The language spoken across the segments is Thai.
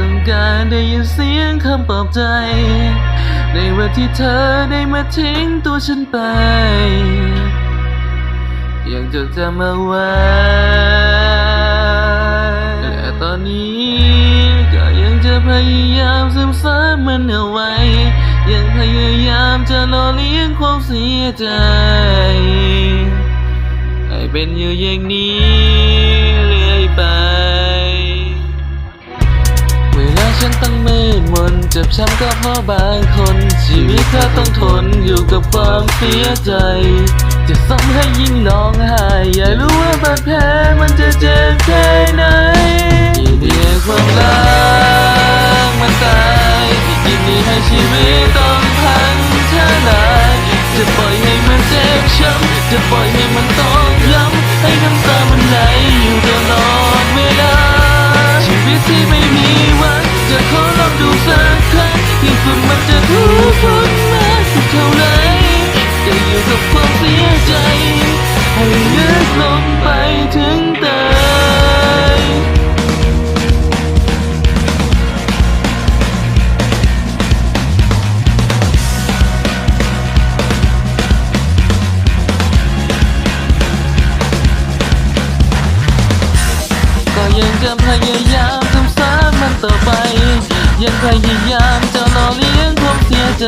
ต้องการได้ยินเสียงคำปลอบใจ ในวันที่เธอได้มาทิ้งตัวฉันไป ยังจดจำเอาไว้และตอนนี้ก็ยังจะพยายามซึมซับมันเอาไว้ ยังพยายามจะหล่อเลี้ยงความเสียใจ ให้เป็นอยู่อย่างนี้ จ็บช้ำก็เพราะบางคน ชีวิตเธอต้องทนอยู่กับความเสียใจ จะซ้ำให้ยิ่งร้องไห้อย่ารู้ว่าบาดแผลมันจะเจ็บแค่ไหนยินดีให้ความรักมันตายยินดีให้ชีวิตต้องพังทลายจะปล่อยให้มันเจ็บช้ำจะปล่อยให้มันต้อง เท่าไรจะอยู่กับความเสียใจ ให้ลึกลงไปถึงตายก็ยังจะพยายามทำซ้ำมันต่อไป ยังพยายามจะหล่อเลี้ยงความเสียใจ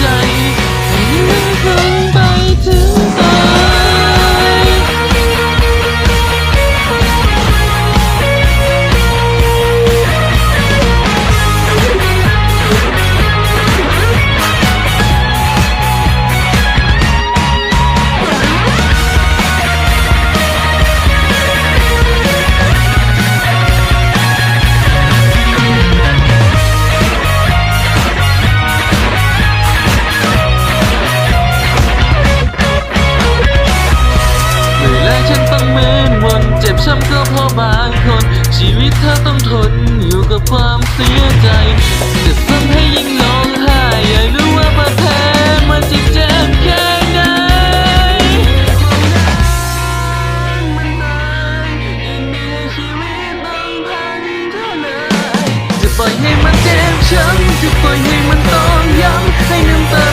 ค บช้ำก็เพราะบางคน ชีวิตเธอต้องทนอยู่กับความเสียใจจะซ้ำให้ยิ่งร้องไห้อย่ารู้ว่าบาดแผลมันจะเจ็บแค่ไหนจะปล่อยให้มันเจ็บช้ำจะปล่อยให้มันต้องย้ำให้น้ำตา